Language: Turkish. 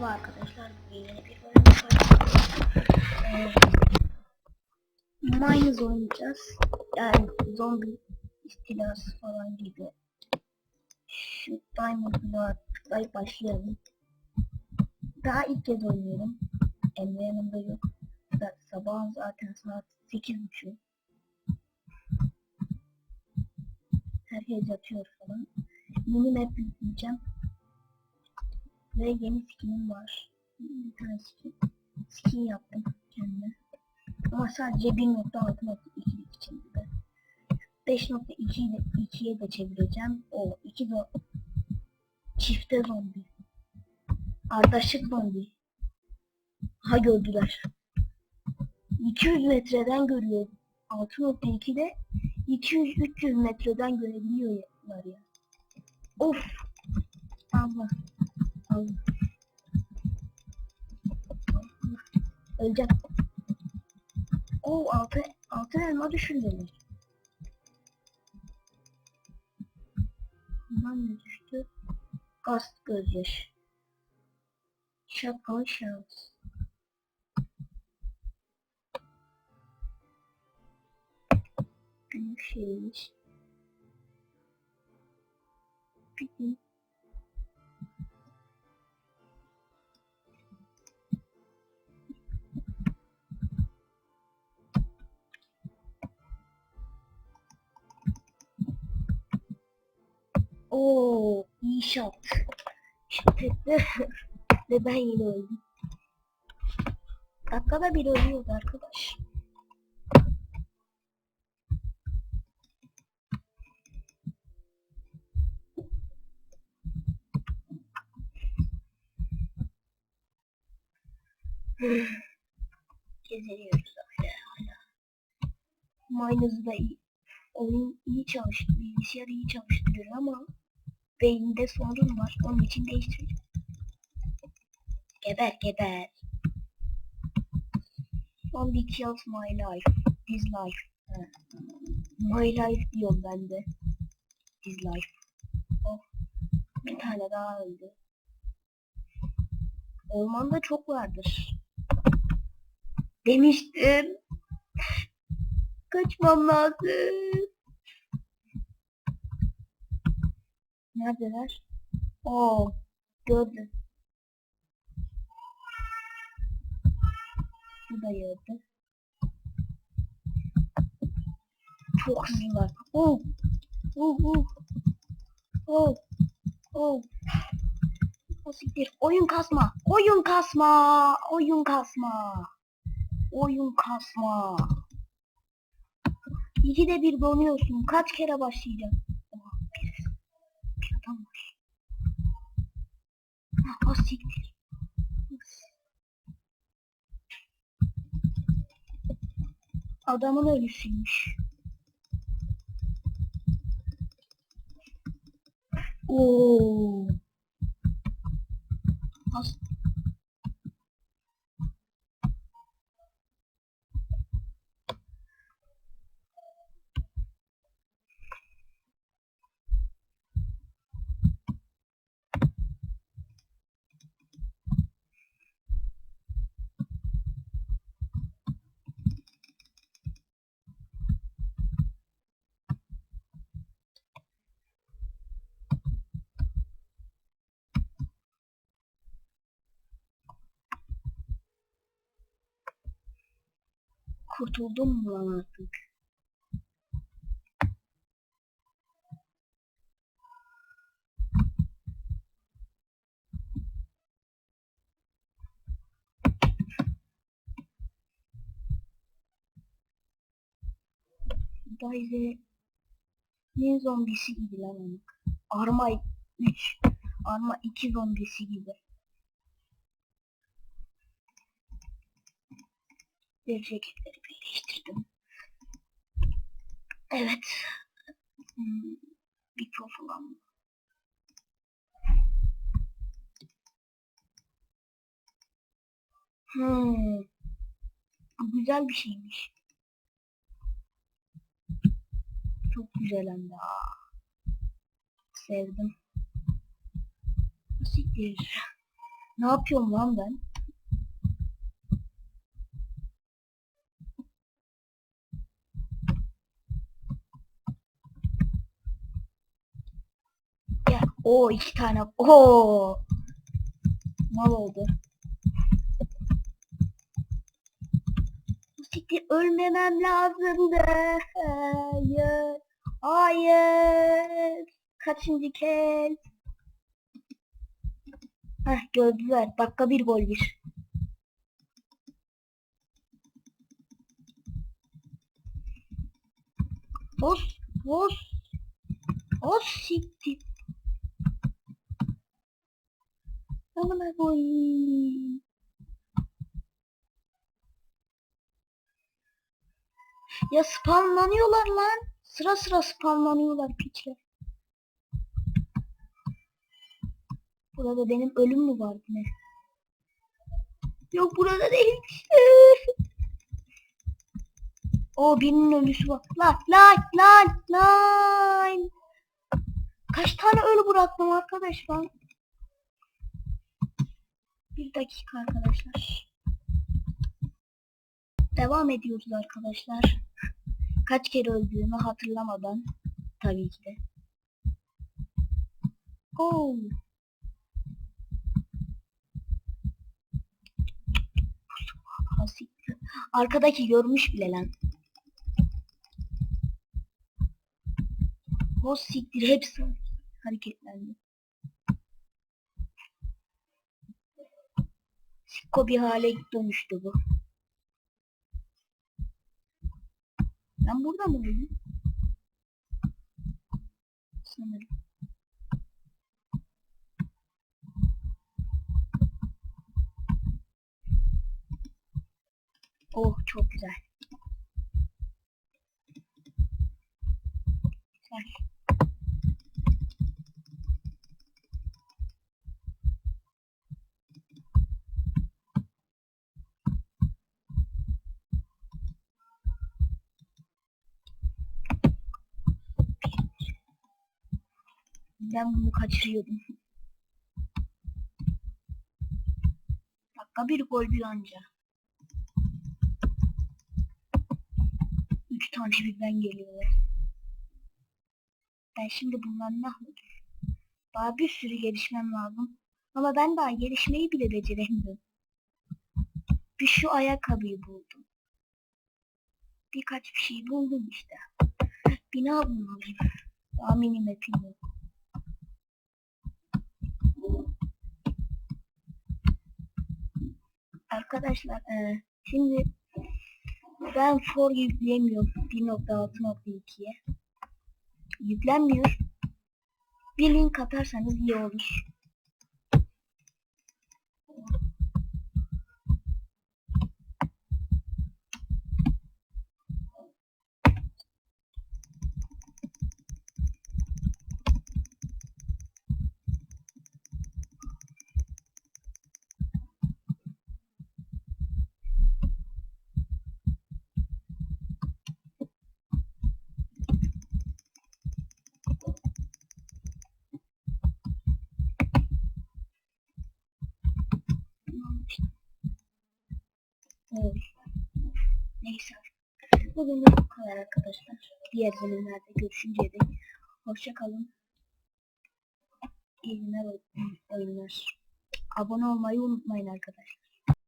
Merhaba arkadaşlar. Bugün yeni bir başlıyoruz. Ee, Mines oynayacağız. Yani zombi istilası falan gibi. Şu Diamond Blood'a tıklayıp başlayalım. Daha ilk kez oynuyorum. Emre yanımda yok. Sabahın zaten saat 8.30. Herkes yatıyor falan. Yeni map yükleyeceğim. Ve yeni skinim var. Bir tane skin, skin yaptım kendime. Ama sadece 1.6.2'lik için de. 5.2'yi de 2'ye de çevireceğim. O 2 de çifte zombi. Ardışık zombi. Ha gördüler. 200 metreden görüyor. 6.2'de 200-300 metreden görebiliyorlar ya. Of. Allah. Öleceğim. Oo altı, altı elma düşürdüler. Bundan ne düştü? Gaz gözyaşı. Şapkalı şans. Büyük şeymiş. Peki. Oo, iyi. Şat etti. Ve ben yine öldüm. Dakikada bir ölüyordu arkadaş. Gezeriyoruz hala hala. Minus'u da iyi. Oyun iyi çalıştı, bilgisayar iyi çalıştırıyor ama beyinde sorun var. Onun için değiştireceğim. Geber geber. Zombie kills my life. This life. My life diyorum ben de. This life. Oh. Bir tane daha öldü. Ormanda çok vardır. Demiştim. Kaçmam lazım. Neredeler? Oo, gördüm. Bu da gördü. Çok hızlılar. Oh, oh, oh, oh, oh. O siktir. Oyun kasma. Oyun kasma. Oyun kasma. Oyun kasma. İkide bir donuyorsun. Kaç kere başlayacağım? Oha, bir, bir adam var. Ha, o siktir. Adamın ölüsüymüş. Oo. As kurtuldum lan artık? Dayze ne zombisi gibi lan. Arma 3, Arma 2 zombisi gibi. Bir ceketleri birleştirdim. Evet. Hmm, profilam. Hmm. Güzel bir şeymiş. Çok güzel hem de. Sevdim. Siktir. Ne yapıyorum lan ben? Ya o iki tane. Oo. Mal oldu. Siktir ölmemem lazımdı. Hayır. Hayır. Kaçıncı kez? Heh gördüler. Dakika bir gol bir. Os, os, os siktir. Amına koyayım. Ya spamlanıyorlar lan. Sıra sıra spamlanıyorlar piçler. Burada benim ölüm mü vardı ne? Yok burada değil. o birinin ölüsü var. Lan lan lan lan. Kaç tane ölü bıraktım arkadaş ben? Bir dakika arkadaşlar. Devam ediyoruz arkadaşlar. Kaç kere öldüğümü hatırlamadan tabii ki de. Siktir. Arkadaki görmüş bile lan. O siktir hepsi hareketlendi. Sikko bir hale dönüştü bu. Ben burada mı öldüm? Sanırım. Oh çok güzel. Güzel. Ben bunu kaçırıyordum. Dakika bir gol bir anca. Üç tane birden geliyorlar. Ben şimdi bundan ne yapayım? Daha bir sürü gelişmem lazım. Ama ben daha gelişmeyi bile beceremiyorum. Bir şu ayakkabıyı buldum. Birkaç bir şey buldum işte. Bina bulmalıyım. Daha mini yok. Arkadaşlar e, şimdi ben for yükleyemiyorum 1.6.2'ye. Yüklenmiyor. Bir link atarsanız iyi olur. Evet. Neyse. Bugün de bu kadar arkadaşlar. Diğer bölümlerde görüşünceye dek hoşça kalın. İyi günler oyunlar. Abone olmayı unutmayın arkadaşlar.